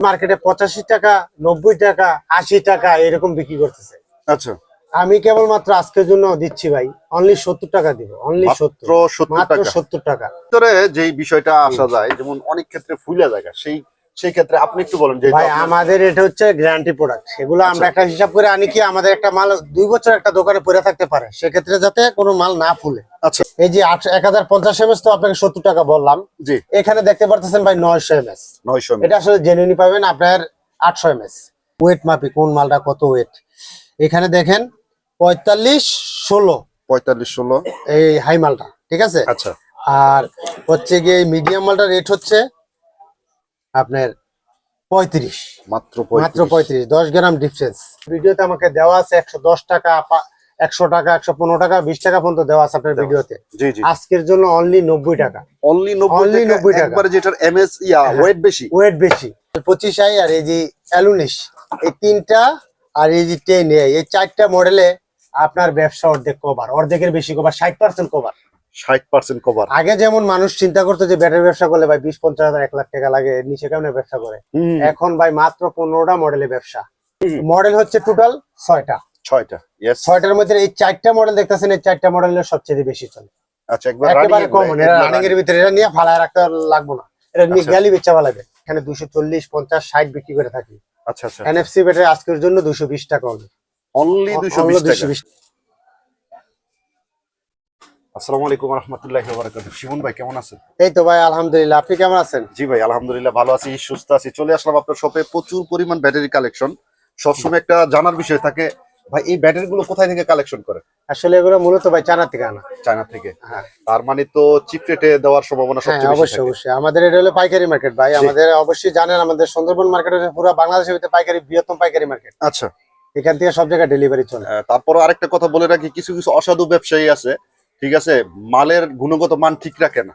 মার্কেটে পঁচাশি টাকা নব্বই টাকা আশি টাকা এরকম বিক্রি করতেছে। আচ্ছা। আমি কেবলমাত্র আজকের জন্য দিচ্ছি ভাই অনলি সত্তর টাকা দিব অনলি সত্তর সত্তর টাকা। ভিতরে যেই বিষয়টা আসা যায় যেমন অনেক ক্ষেত্রে ফুলে জায়গা সেই সেই ক্ষেত্রে আপনি একটু বলেন যে ভাই আমাদের এটা হচ্ছে গ্যারান্টি প্রোডাক্ট সেগুলো আমরা আচ্ছা। একটা হিসাব করে আনি কি আমাদের একটা মাল দুই বছর একটা দোকানে পড়ে থাকতে পারে। সেক্ষেত্রে যাতে কোনো মাল না ফুলে। আচ্ছা। এই যে এক হাজার পঞ্চাশ এমএস তো আপনাকে সত্তর টাকা বললাম। জি। এখানে দেখতে পারতেছেন ভাই নয়শো এমএস নয়শো এটা আসলে জেনুইনি পাবেন আপনার আটশো এমএস ওয়েট মাপি কোন মালটা কত ওয়েট এখানে দেখেন পঁয়তাল্লিশ ষোলো। পঁয়তাল্লিশ ষোলো। এই হাই মালটা ঠিক আছে? আচ্ছা। আর হচ্ছে গিয়ে মিডিয়াম মালটার রেট হচ্ছে আপনার পঁয়ত্রিশ। মাত্র মাত্র পঁয়ত্রিশ। দশ গ্রাম ডিফারেন্স ভিডিওতে আমাকে দেওয়া আছে একশো দশ টাকা একশো টাকা একশো পনেরো টাকা বিশ টাকা পর্যন্ত দেওয়া আছে আপনার ভিডিওতে আজকের জন্য অনলি নব্বই টাকা। অনলি নব্বই Only টাকা 90 টাকা। একবারে যেটার এমএস ইয়া হ্যাঁ। ওয়েট বেশি। ওয়েট বেশি। পঁচিশ আই আর এই যে অ্যালুনিশ এই তিনটা আর এই যে টেন এই চারটা মডেলে আপনার ব্যবসা অর্ধেক কভার অর্ধেকের বেশি কভার ষাট পার্সেন্ট কভার ষাট পার্সেন্ট কভার আগে যেমন মানুষ চিন্তা করতো যে ব্যাটারি ব্যবসা করলে ভাই বিশ পঞ্চাশ হাজার এক লাখ টাকা লাগে নিচে কেমন ব্যবসা করে? এখন ভাই মাত্র পনেরোটা মডেলে ব্যবসা। মডেল হচ্ছে টোটাল ছয়টা। ছয়টা ছয়টার মধ্যে এই চারটা মডেল দেখতেছেন এই চারটা মডেলের সবচেয়ে বেশি চলে। আচ্ছা একেবারে কমন এটা রানিং এর ভিতরে এটা নিয়ে ফালায় রাখতে লাগবো না। এটা নিয়ে আচ্ছা। গেলি বেচা লাগবে এখানে দুশো চল্লিশ পঞ্চাশ ষাট বিক্রি করে থাকি। আচ্ছা আচ্ছা এনএফসি ব্যাটারি আজকের জন্য দুশো বিশ টাকা হবে অনলি দুশো বিশ টাকা? 220 আসসালামু আলাইকুম রহমতুল্লাহ বারাকাতুহু। শিমুন ভাই কেমন আছেন? এই তো ভাই আলহামদুলিল্লাহ। আপনি কেমন আছেন? জি ভাই আলহামদুলিল্লাহ ভালো আছি সুস্থ আছি। চলে আসলাম আপনার শপে প্রচুর পরিমাণ ব্যাটারি কালেকশন সবসময় একটা জানার বিষয় থাকে ভাই এই ব্যাটারি গুলো কোথায় থেকে কালেকশন করে আসলে এগুলো মূলত ভাই চানা থেকে আনা। চায়না থেকে? হ্যাঁ। তার মানে তো চিপ রেটে দেওয়ার সম্ভাবনা হ্যাঁ সবচেয়ে বেশি অবশ্যই অবশ্যই। আমাদের এটা হলো পাইকারি মার্কেট ভাই। আমাদের অবশ্যই জানেন আমাদের সুন্দরবন মার্কেট হচ্ছে পুরো বাংলাদেশের ভিতরে পাইকারি বৃহত্তম পাইকারি মার্কেট আচ্ছা। এখান থেকে সব জায়গায় ডেলিভারি চলে। তারপর আরেকটা কথা বলে রাখি কিছু কিছু অসাধু ব্যবসায়ী আছে। ঠিক আছে? মালের গুণগত মান ঠিক রাখে না।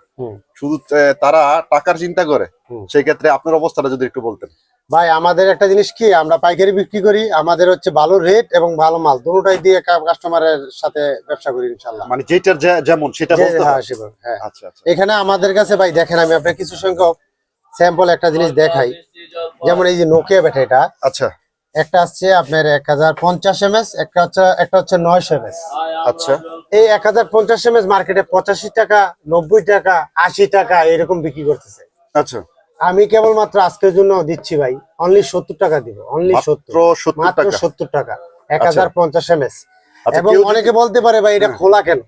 শুধু তারা টাকার চিন্তা করে। সেই ক্ষেত্রে আপনার অবস্থাটা যদি একটু বলতেন। ভাই আমাদের একটা জিনিস কি আমরা পাইকারি বিক্রি করি আমাদের হচ্ছে ভালো রেট এবং ভালো মাল। দুটোটাই দিয়ে কাস্টমারের সাথে ব্যবসা করি ইনশাল্লাহ মানে যেটার যেমন সেটা বলতে হ্যাঁ, হ্যাঁ। আচ্ছা আচ্ছা। এখানে আমাদের কাছে ভাই দেখেন আমি আপনার কিছু সংখ্যক স্যাম্পল একটা জিনিস দেখাই। যেমন এই যে নোকিয়া ব্যাটারিটা আচ্ছা। একটা আসছে আপনার এক হাজার পঞ্চাশ এমএস একটা হচ্ছে একটা হচ্ছে নয়শো এমএস আচ্ছা। এই এক হাজার পঞ্চাশ এমএস মার্কেটে পঁচাশি টাকা নব্বই টাকা আশি টাকা এরকম বিক্রি করতেছে। আচ্ছা। আমি কেবলমাত্র আজকের জন্য দিচ্ছি ভাই অনলি সত্তর টাকা দিব অনলি সত্তর। মাত্র সত্তর টাকা এক আচ্ছা। হাজার পঞ্চাশ এমএস আচ্ছা এবং অনেকে বলতে পারে ভাই এটা। খোলা কেন।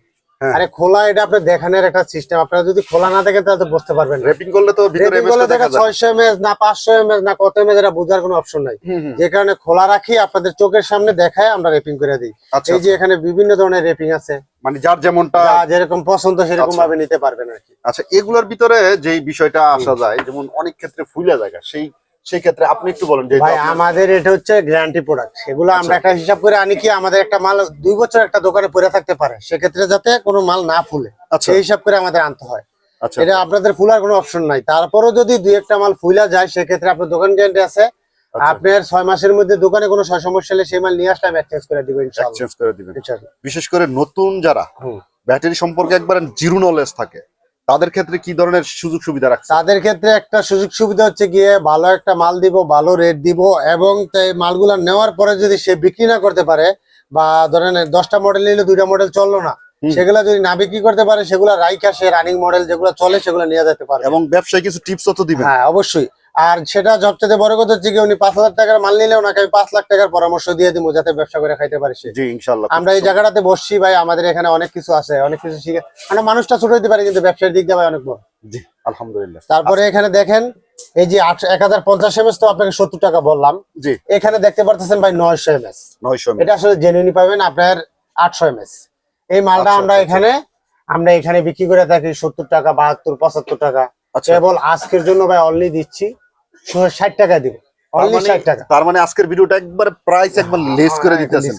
আরে খোলা এটা আপনার দেখানোর একটা সিস্টেম আপনারা যদি খোলা না দেখেন তাহলে তো বুঝতে পারবেন না। র্যাপিং করলে তো ভিতরে এমএস দেখা দেখা যায় ছয়শো এমএস না পাঁচশো এমএস না কত এমএস এটা বোঝার কোনো অপশন নাই। যে কারণে খোলা রাখি আপনাদের চোখের সামনে দেখায় আমরা রেপিং করে দিই। আচ্ছা এই যে এখানে বিভিন্ন ধরনের রেপিং আছে। মানে যার যেমনটা যা যেরকম পছন্দ সেরকম আচ্ছা। ভাবে নিতে পারবেন আর কি। আচ্ছা এগুলোর ভিতরে যেই বিষয়টা আসা যায় যেমন অনেক ক্ষেত্রে ফুলে জায়গা সেই সেই ক্ষেত্রে আপনি একটু বলেন যে ভাই আমাদের এটা হচ্ছে গ্যারান্টি প্রোডাক্ট সেগুলো আমরা আচ্ছা। একটা হিসাব করে আনি কি আমাদের একটা মাল দুই বছর একটা দোকানে পড়ে থাকতে পারে। সেক্ষেত্রে যাতে কোনো মাল না ফুলে। আচ্ছা। সেই হিসাব করে আমাদের আনতে হয়। আচ্ছা। এটা আপনাদের ফুলার কোনো অপশন নাই। তারপরেও যদি দুই একটা মাল ফুলা যায় সেক্ষেত্রে আপনার দোকান গ্যারান্টি আছে। আপনার ছয় মাসের মধ্যে দোকানে কোনো সমস্যা হলে সেই মাল নিয়ে আসলে আমি এক্সচেঞ্জ করে দিব ইনশাআল্লাহ। এক্সচেঞ্জ করে দিবেন। বিশেষ করে নতুন যারা ব্যাটারি সম্পর্কে একবার জিরো নলেজ থাকে তাদের ক্ষেত্রে কি ধরনের সুযোগ সুবিধা রাখছে তাদের ক্ষেত্রে একটা সুযোগ সুবিধা হচ্ছে গিয়ে ভালো একটা মাল দিব ভালো রেট দিব এবং তাই মালগুলো নেওয়ার পরে যদি সে বিক্রি না করতে পারে বা ধরেন দশটা মডেল নিলে দুইটা মডেল চলল না সেগুলো যদি না বিক্রি করতে পারে সেগুলো রাইকা সে রানিং মডেল যেগুলো চলে সেগুলো নিয়ে যেতে পারে এবং ব্যবসায় কিছু টিপস তো দিবে হ্যাঁ অবশ্যই। আর সেটা সবচেয়ে বড় কথা হচ্ছে কি উনি পাঁচ হাজার টাকার মাল নিলে ওনাকে আমি পাঁচ লাখ টাকার পরামর্শ দিয়ে দিবো যাতে ব্যবসা করে খাইতে পারে জি ইনশাল্লাহ আমরা এই জায়গাটাতে বসছি ভাই আমাদের এখানে অনেক কিছু আছে অনেক কিছু শিখে মানে মানুষটা ছোট হতে পারে কিন্তু ব্যবসার দিক দিয়ে ভাই অনেক বড়। জি আলহামদুলিল্লাহ। তারপরে এখানে দেখেন এই যে এক হাজার পঞ্চাশ এমএস তো আপনাকে সত্তর টাকা বললাম। জি। এখানে দেখতে পারতেছেন ভাই নয়শো এমএস নয়শো এটা আসলে জেনুইনি পাবেন আপনার আটশো এমএস এই মালটা আচ্ছা, আমরা আচ্ছা, এখানে আমরা এখানে বিক্রি করে থাকি সত্তর টাকা বাহাত্তর পঁচাত্তর টাকা। আচ্ছা। কেবল আজকের জন্য ভাই অনলি দিচ্ছি। ষাট টাকা দিব। অনলি মানে- ষাট টাকা। তার মানে আজকের ভিডিওটা একবার প্রাইস একবার লেস করে হ্যাঁ, দিতেছেন।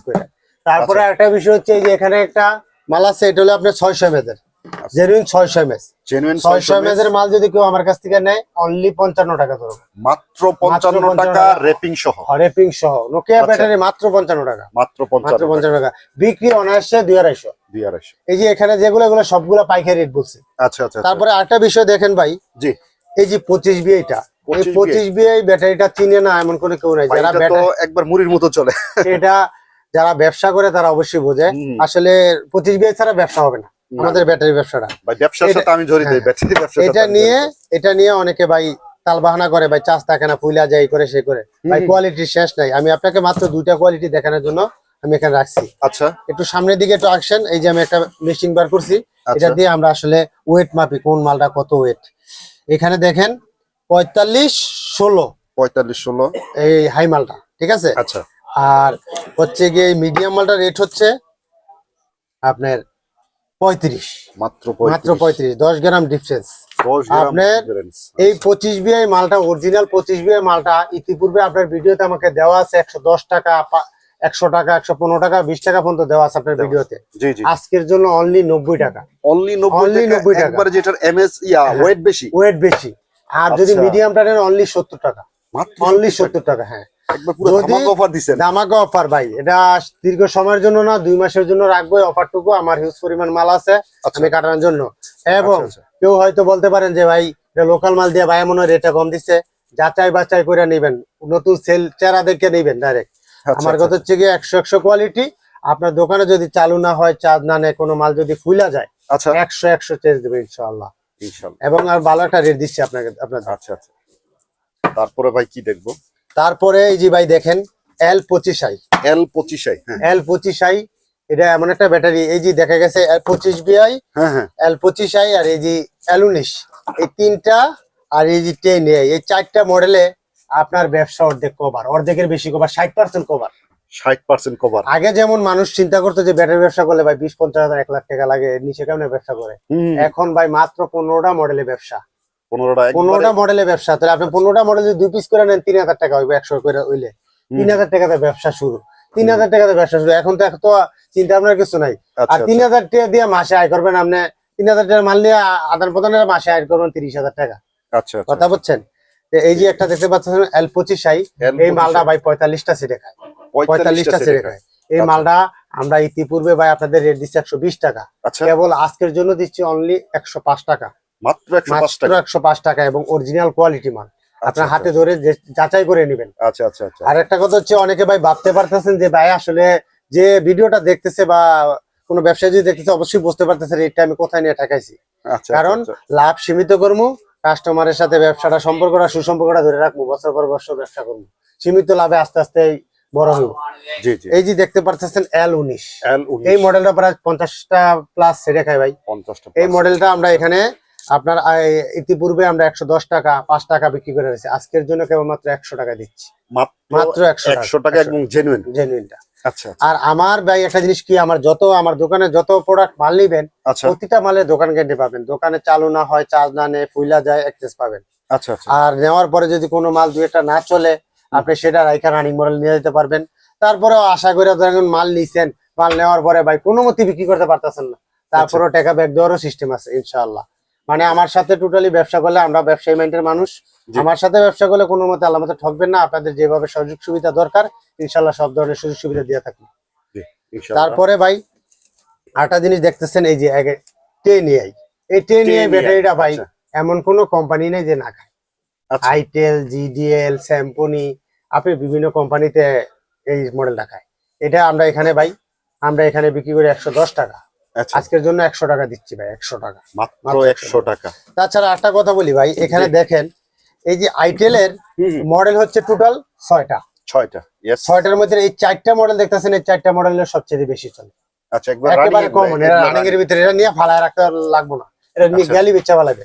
তারপরে একটা বিষয় হচ্ছে এই যে এখানে একটা মাল আছে এটা হলো আপনার ছয়শো এমএস জেনুইন ছয়শো এমএস জেনুইন ছয়শো এমএস এর মাল যদি কেউ আমার কাছ থেকে নেয় অনলি পঞ্চান্ন টাকা ধরো। মাত্র পঞ্চান্ন টাকা। রেপিং সহ। রেপিং সহ। নোকিয়া আচ্ছা। ব্যাটারি মাত্র পঞ্চান্ন টাকা। মাত্র মাত্র পঞ্চান্ন টাকা। বিক্রি অনায়াসে দুই আড়াইশো। দুই আড়াইশো। এই যে এখানে যেগুলো এগুলো সবগুলো পাইকারি রেট বলছে। আচ্ছা আচ্ছা আচ্ছা। তারপরে আরেকটা বিষয় দেখেন ভাই। জি। এই যে পঁচিশ বি এটা। এই 25 পঁচিশ বিআই ব্যাটারিটা চিনে না এমন কোনো কেউ নাই। যারা এটা একবার মুড়ির মতো চলে। এটা যারা ব্যবসা করে তারা অবশ্যই বোঝে। আসলে পঁচিশ বিআই ছাড়া ব্যবসা হবে না। আমাদের ব্যাটারি ব্যবসাটা। ভাই ব্যবসার এটা- সাথে আমি জড়িত হ্যাঁ। ব্যাটারি ব্যবসার এটা নিয়ে এটা নিয়ে অনেকে ভাই তাল বাহানা করে ভাই চাষ থাকে না ফুলা যায় করে সে করে। ভাই কোয়ালিটি শেষ নাই। আমি আপনাকে মাত্র দুইটা কোয়ালিটি দেখানোর জন্য আমি এখানে রাখছি। আচ্ছা। একটু সামনের দিকে একটু আকশন এই যে আমি একটা মেশিন বার করছি। এটা আচ্ছা দিয়ে আমরা আসলে ওয়েট মাপি কোন মালটা কত ওয়েট এখানে দেখেন পঁয়তাল্লিশ ষোলো। পঁয়তাল্লিশ ষোলো। এই হাই মালটা ঠিক আছে? আচ্ছা। আর হচ্ছে গিয়ে মিডিয়াম মালটার রেট হচ্ছে আপনার পঁয়ত্রিশ। মাত্র মাত্র পঁয়ত্রিশ দশ গ্রাম ডিফারেন্স আপনার এই পঁচিশ বিআই মালটা অরিজিনাল পঁচিশ বিআই মালটা ইতিপূর্বে আপনার ভিডিওতে আমাকে দেওয়া আছে একশো দশ টাকা একশো টাকা একশো পনেরো টাকা বিশ টাকা পর্যন্ত দেওয়া আছে আপনার ভিডিওতে। আজকের জন্য অনলি নব্বই টাকা। অনলি নব্বই টাকা। 90 টাকা। একবারে যেটার এমএস ইয়া হ্যাঁ। ওয়েট বেশি। ওয়েট বেশি। আর যদি আচ্ছা। মিডিয়ামটা নেন অনলি সত্তর টাকা। অনলি সত্তর টাকা হ্যাঁ। ধামাকা অফার ভাই এটা দীর্ঘ সময়ের জন্য না দুই মাসের জন্য রাখব অফারটুকু আমার হিউজ পরিমাণ মাল আছে আচ্ছা। আমি কাটানোর জন্য। এবং আচ্ছা, আচ্ছা। কেউ হয়তো বলতে পারেন যে ভাই লোকাল মাল দিয়ে ভাই মনে রেটটা কম দিচ্ছে যাচাই বাছাই করে নেবেন। নতুন সেল চেহারা দেখে নেবেন ডাইরেক্ট আচ্ছা, আমার আচ্ছা, কথা হচ্ছে গিয়ে একশো একশো কোয়ালিটি আপনার দোকানে যদি চালু না হয় চার্জ না নেয় কোনো মাল যদি ফুলা যায় আচ্ছা। একশো একশো চেঞ্জ দেবে ইনশাল্লাহ ইনশাআল্লাহ। এবং আর ভালো একটা রেট দিচ্ছি আপনাকে আপনার আচ্ছা আচ্ছা। তারপরে ভাই কি দেখব? তারপরে এই যে ভাই দেখেন এল পঁচিশ আই এল পঁচিশ আই হ্যাঁ। এল পঁচিশ আই এটা এমন একটা ব্যাটারি। এই যে দেখা গেছে এল পঁচিশ বিআই হ্যাঁ হ্যাঁ। এল পঁচিশ আই আর এই যে এল উনিশ। এই তিনটা আর এই যে টেন এই চারটা মডেলে আপনার ব্যবসা অর্ধেক কভার অর্ধেকের বেশি কভার ষাট পার্সেন্ট কভার ষাট পার্সেন্ট কভার আগে যেমন মানুষ চিন্তা করতো যে ব্যাটারি ব্যবসা করলে ভাই বিশ পঞ্চাশ হাজার এক লাখ টাকা লাগে নিচে কেমন ব্যবসা করে? এখন ভাই মাত্র পনেরোটা মডেলে ব্যবসা। পনেরোটা পনেরোটা মডেলে ব্যবসা। তাহলে আপনি পনেরোটা মডেল যদি দুই পিস করে নেন তিন হাজার টাকা হইবে একশো করে হইলে। তিন হাজার টাকাতে ব্যবসা শুরু। তিন হাজার টাকাতে ব্যবসা শুরু। এখন তো এখন তো চিন্তা আপনার কিছু নাই। আর আচ্ছা। তিন হাজার টাকা দিয়ে মাসে আয় করবেন আপনি। তিন হাজার টাকা মাল নিয়ে আদান প্রদানের মাসে আয় করবেন তিরিশ হাজার টাকা। আচ্ছা আচ্ছা। কথা বুঝছেন? তো এই যে একটা দেখতে পাচ্ছেন এল পঁচিশ এই মালটা ভাই পঁয়তাল্লিশটা সিটে খায়। পঁয়তাল্লিশটা খায় এই আচ্ছা। মালটা আমরা ইতিপূর্বে ভাই আপনাদের রেট দিচ্ছি একশো বিশ টাকা। আচ্ছা। কেবল আজকের জন্য দিচ্ছি অনলি একশো পাঁচ টাকা। মাত্র একশো পাঁচ টাকা। এবং অরিজিনাল কোয়ালিটি মাল। আচ্ছা, আপনার হাতে ধরে যাচাই করে নেবেন। আচ্ছা আচ্ছা আচ্ছা। আর একটা কথা হচ্ছে অনেকে ভাই ভাবতে পারতেছেন যে ভাই আসলে যে ভিডিওটা দেখতেছে বা কোনো ব্যবসায়ী যদি দেখতেছে অবশ্যই বুঝতে পারতেছে রেটটা আমি কোথায় নিয়ে ঠেকাইছি। আচ্ছা কারণ আচ্ছা, লাভ সীমিত করব কাস্টমারের সাথে ব্যবসাটা সম্পর্কটা সুসম্পর্কটা ধরে রাখব বছর পর বছর ব্যবসা করব সীমিত লাভে আস্তে আস্তে বড় হইব। জি জি। এই যে দেখতে পারতেছেন এল উনিশ। এই মডেলটা প্রায় পঞ্চাশটা প্লাস সেটে ভাই। পঞ্চাশটা এই মডেলটা আমরা এখানে আপনার ইতিপূর্বে আমরা একশো দশ টাকা পাঁচ টাকা বিক্রি করে আজকের জন্য কেবলমাত্র একশো টাকা দিচ্ছি। মাত্র একশো একশো টাকা এবং জেনুইন জেনুইনটা আচ্ছা আর আমার ভাই একটা জিনিস কি আমার যত আমার দোকানে যত প্রোডাক্ট মাল নিবেন আচ্ছা। প্রতিটা মালে দোকান গ্যারান্টি পাবেন। দোকানে চালু না হয় চার্জ না নেয় ফুইলা যায় এক্সেস পাবেন। আচ্ছা আচ্ছা। আর নেওয়ার পরে যদি কোনো মাল দুই একটা না চলে আপনি সেটা রাইখা রানিং মডেল নিয়ে যেতে পারবেন। তারপরেও আশা করে ধরেন মাল নিছেন। মাল নেওয়ার পরে ভাই কোনো মতে বিক্রি করতে পারতেছেন না। তারপরেও টাকা ব্যাক দেওয়ারও সিস্টেম আছে ইনশাআল্লাহ। মানে আমার সাথে টোটালি ব্যবসা করলে আমরা ব্যবসায়ী মাইন্ডের মানুষ। আমার সাথে ব্যবসা করলে কোনো মতে আল্লাহ মতে ঠকবেন না। আপনাদের যেভাবে সুযোগ সুবিধা দরকার ইনশাল্লাহ সব ধরনের সুযোগ সুবিধা দিয়ে থাকবে। তারপরে ভাই আরেকটা জিনিস দেখতেছেন এই যে টেন এআই এই টেন এআই 10AI, ব্যাটারিটা ভাই আচ্ছা। এমন কোনো কোম্পানি নেই যে না খায়। আচ্ছা আইটেল জিডিএল স্যাম্পনি আপনি বিভিন্ন কোম্পানিতে এই মডেল দেখায়। এটা আমরা এখানে ভাই আমরা এখানে বিক্রি করি একশো দশ টাকা। আচ্ছা। আজকের জন্য একশো টাকা দিচ্ছি ভাই একশো টাকা। মাত্র একশো টাকা। তাছাড়া একটা কথা বলি ভাই এখানে দেখেন এই যে আইটেলের মডেল হচ্ছে টোটাল ছয়টা। ছয়টা ছয়টার মধ্যে এই চারটা মডেল দেখতেছেন এই চারটা মডেলের সবচেয়ে বেশি চলে। আচ্ছা একবার রানিং এর ভিতরে এটা নিয়ে ফালায় রাখতে লাগবো না। এটা নিয়ে আচ্ছা। গেলি বেচা লাগবে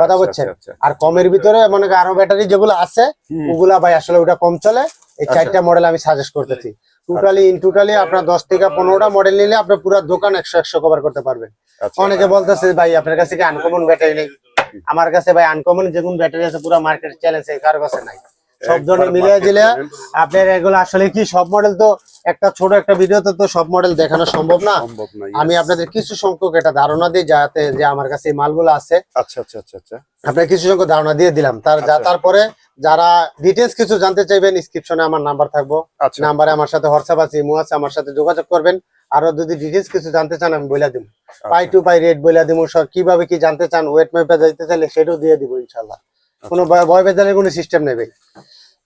কথা আচ্ছা, বলছেন? আচ্ছা, আর কমের ভিতরে মনে করেন আরও ব্যাটারি যেগুলো আছে ওগুলা ভাই আসলে ওটা কম চলে। এই আচ্ছা। চারটা মডেল আমি সাজেস্ট করতেছি। টোটালি ইন টোটালি আপনার দশ থেকে পনেরোটা মডেল নিলে আপনার পুরো দোকান একশো একশো কভার করতে পারবেন। আচ্ছা, অনেকে বলতেছে ভাই আপনার কাছে কি আনকমন ব্যাটারি নেই? আমার কাছে ভাই আনকমন যেগুলো ব্যাটারি আছে পুরো মার্কেট চ্যালেঞ্জ কারও কাছে নাই। সব ধরনের মিলিয়ে দিলে আপনার এগুলো আসলে কি সব মডেল তো? একটা ছোট একটা ভিডিওতে তো সব মডেল দেখানো সম্ভব না। আমি আপনাদের কিছু সংখ্যক একটা ধারণা দিই যাতে যে আমার কাছে এই মালগুলো আছে। আচ্ছা আচ্ছা আচ্ছা আচ্ছা। আপনার কিছু সংখ্যক ধারণা দিয়ে দিলাম। তার যা আচ্ছা। তারপরে যারা ডিটেলস কিছু জানতে চাইবেন ডিসক্রিপশনে আমার নাম্বার থাকব। আচ্ছা। নাম্বারে আমার সাথে হোয়াটসঅ্যাপ আছে ইমো আছে আমার সাথে যোগাযোগ করবেন। আরও যদি ডিটেলস কিছু জানতে চান আমি বলে দিব। পাই টু পাই রেট বলে দিব। সব কীভাবে কি জানতে চান ওয়েট মেপে যাইতে চাইলে সেটাও দিয়ে দিব ইনশাল্লাহ কোনো ভয় ভয় বেদালের কোনো সিস্টেম নেই ভাই।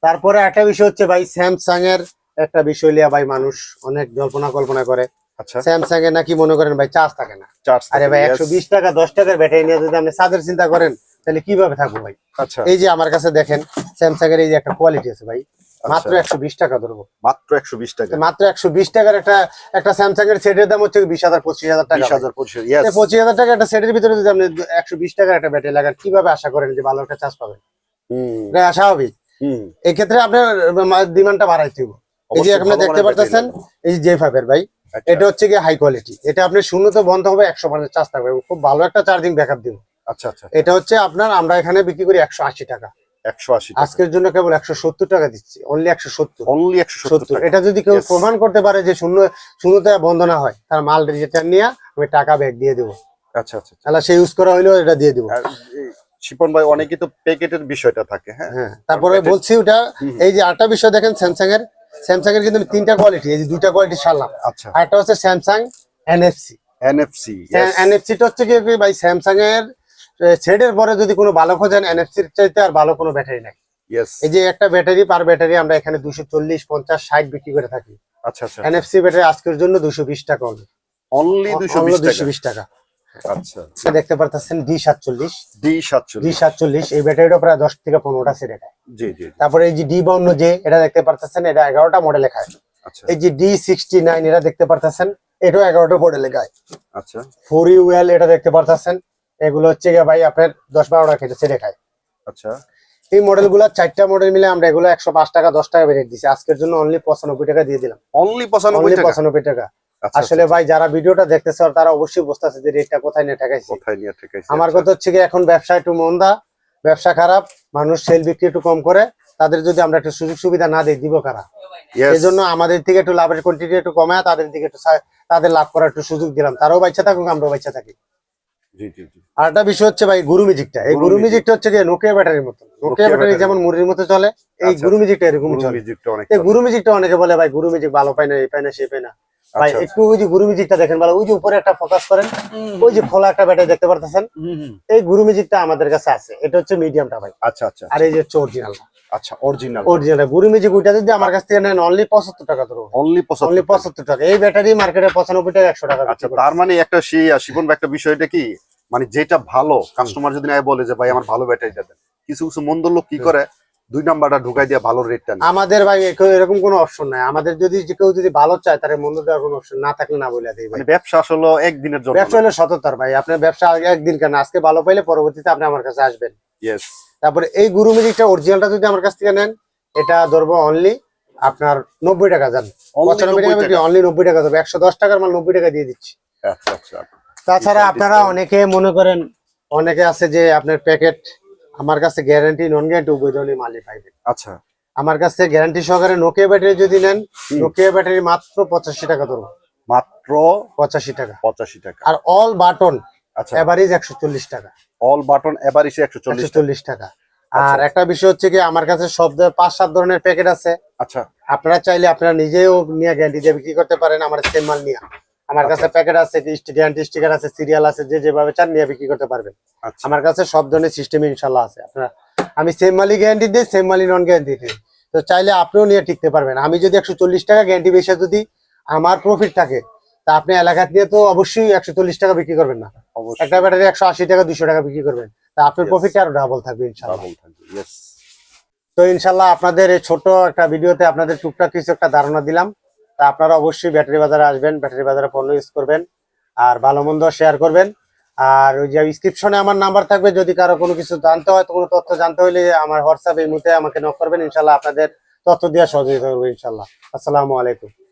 তারপরে একটা বিষয় হচ্ছে ভাই স্যামসাং এর একটা বিষয় লিয়া ভাই মানুষ অনেক জল্পনা কল্পনা করে। আচ্ছা। স্যামসাং এর নাকি মনে করেন ভাই চার্জ থাকে না। আরে ভাই একশো বিশ টাকা দশ টাকার ব্যাটারি নিয়ে যদি আপনি চার্জের চিন্তা করেন তাহলে কীভাবে থাকব ভাই? আচ্ছা। এই যে আমার কাছে দেখেন স্যামসাং এর এই যে একটা কোয়ালিটি আছে ভাই মাত্র আচ্ছা। একশো বিশ টাকা ধরবো। মাত্র একশো বিশ টাকা। মাত্র একশো বিশ টাকার একটা একটা স্যামসাং এর সেটের দাম হচ্ছে বিশ হাজার পঁচিশ হাজার টাকা। হাজার পঁচিশ হাজার টাকা একটা সেটের ভিতরে যদি আপনি একশো বিশ টাকার একটা ব্যাটারি লাগান কীভাবে আশা করেন যে ভালো একটা চার্জ পাবেন? স্বাভাবিক। হুম। এক্ষেত্রে আপনার ডিমান্ডটা বাড়াইতে হবে। এই যে আপনি দেখতে পারতেছেন এই যে জে ফাইভের ভাই আচ্ছা, এটা হচ্ছে কি হাই কোয়ালিটি এটা আপনি শূন্য তো বন্ধ হবে একশো পার্সেন্ট চার্জ থাকবে খুব ভালো একটা চার্জিং ব্যাকআপ দিব। আচ্ছা আচ্ছা। এটা হচ্ছে আপনার আমরা এখানে বিক্রি করি একশো আশি টাকা। একশো আশি আজকের জন্য কেবল একশো সত্তর টাকা দিচ্ছি। অনলি একশো সত্তর। অনলি একশো সত্তর এটা যদি কেউ প্রমাণ করতে পারে যে শূন্য শূন্যতে বন্ধ না হয় তার মাল রিটার্ন নিয়ে আমি টাকা ব্যাক দিয়ে দেবো। আচ্ছা আচ্ছা তাহলে সে ইউজ করা হইলেও এটা দিয়ে দেবো। শিপন ভাই তো প্যাকেটের বিষয়টা থাকে হ্যাঁ? হ্যাঁ তারপরে বলছি ওটা এই যে আরেকটা বিষয় দেখেন স্যামসাং এর স্যামসাং এর কিন্তু তিনটা কোয়ালিটি এই যে দুইটা কোয়ালিটি সারলাম। আচ্ছা। আরেকটা হচ্ছে স্যামসাং এনএফসি এনএফসি এনএফসি টা হচ্ছে কি ভাই স্যামসাং এর ছেড়ের পরে যদি কোনো ভালো খোঁজেন এনএফসির চাইতে আর ভালো কোনো ব্যাটারি নাই। এই যে একটা ব্যাটারি পার ব্যাটারি আমরা এখানে দুশো চল্লিশ পঞ্চাশ ষাট বিক্রি করে থাকি। আচ্ছা আচ্ছা। এনএফসি ব্যাটারি আজকের জন্য দুশো বিশ টাকা। অনলি দুশো বিশ দুশো টাকা বিশ টাকা। আচ্ছা। দেখতে পারতেছেন ডি সাতচল্লিশ। ডি ডি সাতচল্লিশ এই ব্যাটারিটা প্রায় দশ থেকে পনেরোটা সেট এটা জি জি তারপরে এই যে ডি বাউন্ন যে এটা দেখতে পারতেছেন এটা এগারোটা মডেলে খায়। আচ্ছা। এই যে ডি সিক্সটি নাইন এটা দেখতে পারতেছেন এটাও এগারোটা মডেলে আচ্ছা। ফোর ইউএল এটা দেখতে পারতেছেন। এগুলো হচ্ছে গিয়ে ভাই আপনার দশ বারোটা খেতে ছেড়ে খায়। আচ্ছা। এই মডেলগুলো চারটা মডেল মিলে আমরা এগুলো একশো পাঁচ টাকা দশ টাকা বেড়ে দিচ্ছি আজকের জন্য অনলি পঁচানব্বই টাকা দিয়ে দিলাম। অনলি পঁচানব্বই পঁচানব্বই টাকা। আচ্ছা, আসলে আচ্ছা, ভাই যারা ভিডিওটা দেখতেছে তারা অবশ্যই বুঝতে আছে যে রেটটা কোথায় নিয়ে ঠেকাইছি। কোথায় নিয়ে ঠেকাইছে আমার আচ্ছা। কথা হচ্ছে কি এখন ব্যবসা একটু মন্দা ব্যবসা খারাপ মানুষ সেল বিক্রি একটু কম করে তাদের যদি আমরা একটু সুযোগ সুবিধা না দিই দিব কারা? এই জন্য আমাদের থেকে একটু লাভের কোয়ান্টিটি একটু কমায় তাদের দিকে একটু তাদের লাভ করার একটু সুযোগ দিলাম। তারাও বাচ্চা থাকুক আমরাও বাচ্চা থাকি। আর একটা বিষয় হচ্ছে ভাই গুরু মিউজিকটা এই গুরু মিউজিকটা হচ্ছে যে নোকিয়া ব্যাটারির মতো। নোকিয়া ব্যাটারি যেমন মুড়ির মতো চলে এই আচ্ছা, গুরু মিউজিকটা এরকম চলে। এই গুরু মিউজিকটা অনেকে বলে ভাই গুরু মিউজিক ভালো পায় না এই পায় না সে পায় না। ভাই আচ্ছা, একটু ওই যে গুরু মিউজিকটা দেখেন ভালো ওই যে উপরে একটা ফোকাস করেন ওই যে খোলা একটা ব্যাটারি দেখতে পারতেছেন। এই গুরু মিউজিকটা আমাদের কাছে আছে এটা হচ্ছে মিডিয়ামটা ভাই। আচ্ছা আচ্ছা আর এই যে হচ্ছে অরিজিনাল আচ্ছা অরিজিনাল অরিজিনাল গুরু মিউজিক ওইটা যদি আমার কাছ থেকে নেন অনলি টাকা ধরো অনলি টাকা। এই ব্যাটারি মার্কেটে টাকা একশো টাকা আচ্ছা তার মানে একটা সেই শিবন ভাই একটা বিষয়টা কি? মানে যেটা ভালো কাস্টমার যদি না বলে যে ভাই আমার ভালো ব্যাটারিটা দেন। কিছু কিছু মন্দ লোক কি করে? দুই নাম্বারটা ঢুকাই দিয়ে ভালো রেটটা আমাদের ভাই এরকম কোনো অপশন নাই। আমাদের যদি কেউ যদি ভালো চায় তাহলে মন্দ দেওয়ার কোনো অপশন না থাকলে না বলে ভাই। মানে ব্যবসা আসলে একদিনের জন্য ব্যবসা হলো সততার ভাই। আপনার ব্যবসা একদিন কেন? আজকে ভালো পাইলে পরবর্তীতে আপনি আমার কাছে আসবেন। ইয়েস তারপরে এই গুরু মিউজিকটা অরিজিনালটা যদি আমার কাছ থেকে নেন এটা ধরবো অনলি আপনার নব্বই টাকা যান। পঁচানব্বই টাকা বিক্রি অনলি নব্বই টাকা ধরবো। একশো দশ টাকার মাল নব্বই টাকা দিয়ে দিচ্ছি। আচ্ছা আচ্ছা। তাছাড়া আপনারা অনেকে মনে করেন অনেকে আছে যে আপনার প্যাকেট আমার কাছে গ্যারান্টি নন গ্যারান্টি উভয় ধরনের মালই পাইবেন আচ্ছা। আমার কাছে গ্যারান্টি সহকারে নোকিয়া ব্যাটারি যদি নেন নোকিয়া ব্যাটারি মাত্র পঁচাশি টাকা ধরবো মাত্র পঁচাশি টাকা। পঁচাশি টাকা। আর অল বাটন আচ্ছা। এভারেজ একশো চল্লিশ টাকা। অল বাটন এসে একশো চল্লিশ চল্লিশ টাকা। আচ্ছা। আর একটা বিষয় হচ্ছে কি আমার কাছে সব পাঁচ সাত ধরনের প্যাকেট আছে। আচ্ছা। আপনারা চাইলে আপনারা নিজেও নিয়ে গ্যারান্টি দিয়ে বিক্রি করতে পারেন আমার সেম মাল নিয়ে। আমার কাছে প্যাকেট আছে গ্যারান্টি স্টিকার আছে সিরিয়াল আছে যে যেভাবে চান নিয়ে বিক্রি করতে পারবেন। আচ্ছা। আমার কাছে সব ধরনের সিস্টেম ইনশাল্লাহ আছে। আপনারা আমি সেম মালি গ্যারান্টি দিই সেম মালি নন গ্যারান্টি দিই। তো চাইলে আপনিও নিয়ে টিকতে পারবেন। আমি যদি একশো চল্লিশ টাকা গ্যারান্টি বেশি যদি আমার প্রফিট থাকে তা আপনি এলাকা নিয়ে তো অবশ্যই একশো চল্লিশ টাকা বিক্রি করবেন না। অবশ্যই। একটা ব্যাটারি একশো আশি টাকা দুশো টাকা বিক্রি করবেন। তা আপনার. প্রফিট আরও ডাবল থাকবে ইনশাল্লাহ ডাবল থাকবে ইয়েস তো ইনশাল্লাহ আপনাদের এই ছোট একটা ভিডিওতে আপনাদের টুকটাক কিছু একটা ধারণা দিলাম। তা আপনারা অবশ্যই ব্যাটারি বাজারে আসবেন, ব্যাটারি বাজারে পণ্য ইউজ করবেন আর ভালো মন্দ শেয়ার করবেন। আর ওই যে ডিসক্রিপশনে আমার নাম্বার থাকবে, যদি কারও কোনো কিছু জানতে হয় কোনো তথ্য জানতে হলে আমার হোয়াটসঅ্যাপ এই মুহূর্তে আমাকে নক করবেন ইনশাল্লাহ আপনাদের তথ্য দেওয়া সহযোগিতা করব ইনশাল্লাহ আসসালামু আলাইকুম।